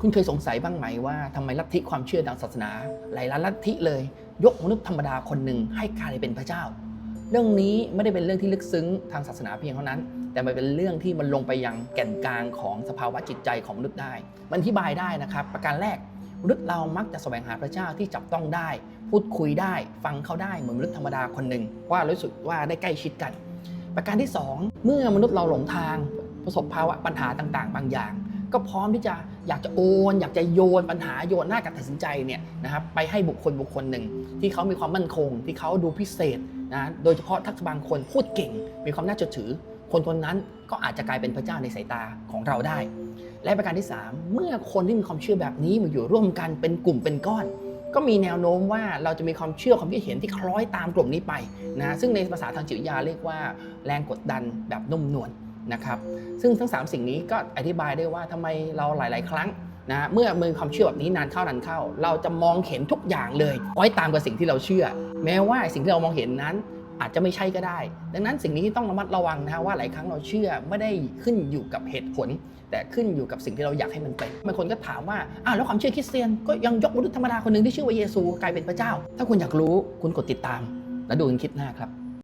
คุณเคยสงสัยบ้างไหมว่าทำไมลัทธิความเชื่อทางศาสนา หลายลัทธิเลย ยกมนุษย์ธรรมดาคนหนึ่งให้กลายเป็นพระเจ้า เรื่องนี้ไม่ได้เป็นเรื่องที่ลึกซึ้งทางศาสนาเพียงเท่านั้น แต่มันเป็นเรื่องที่มันลงไปยังแก่นกลางของสภาวะจิตใจของมนุษย์ได้ มันอธิบายได้นะครับ ประการแรกมนุษย์เรามักจะแสวงหาพระเจ้าที่จับต้องได้ พูดคุยได้ ฟังเขาได้เหมือนมนุษย์ธรรมดาคนหนึ่งว่ารู้สึกว่าได้ใกล้ชิดกัน ประการที่สองเมื่อมนุษย์เราหลงทางประสบภาวะปัญหาต่าง ๆ บางอย่าง ก็พร้อมที่จะอยากจะโอน อยากจะโยนปัญหาโยนหน้าการตัดสินใจเนี่ยนะครับไปให้บุคคลบุคคลหนึ่ง ที่เขามีความมั่นคง ที่เขาดูพิเศษนะโดยเฉพาะถ้าบางคนพูดเก่ง มีความน่าเชื่อถือ คนคนนั้นก็อาจจะกลายเป็นพระเจ้าในสายตาของเราได้ และประการที่ 3 เมื่อคนที่มีความเชื่อแบบนี้มาอยู่ร่วมกันเป็นกลุ่มเป็นก้อน ก็มีแนวโน้มว่าเราจะมีความเชื่อความคิดเห็นที่คล้อยตามกลุ่มนี้ไปนะซึ่งในภาษาทางจิตวิทยาเรียกว่า แรงกดดันแบบนุ่มนวล นะครับซึ่งทั้ง 3 สิ่งนี้ก็อธิบายได้ว่าทำไมเราหลาย ๆ ครั้งนะเมื่อมีความเชื่อแบบนี้นานเข้านานเข้า เราจะมองเห็นทุกอย่างเลยคล้อยตามกับสิ่งที่เราเชื่อ แม้ว่าสิ่งที่เรามองเห็นนั้น อาจจะไม่ใช่ก็ได้ ดังนั้นสิ่งนี้ที่ต้องระมัดระวังนะว่าหลายครั้งเราเชื่อไม่ได้ขึ้นอยู่กับเหตุผล แต่ขึ้นอยู่กับสิ่งที่เราอยากให้มันเป็นบางคนก็ถามว่าอ้าวแล้วความเชื่อคริสเตียนก็ยังยกมนุษย์ธรรมดาคนหนึ่งที่ชื่อว่าเยซูกลายเป็นพระเจ้า ถ้าคุณอยากรู้คุณกดติดตาม แล้วดูกันคลิปหน้าครับ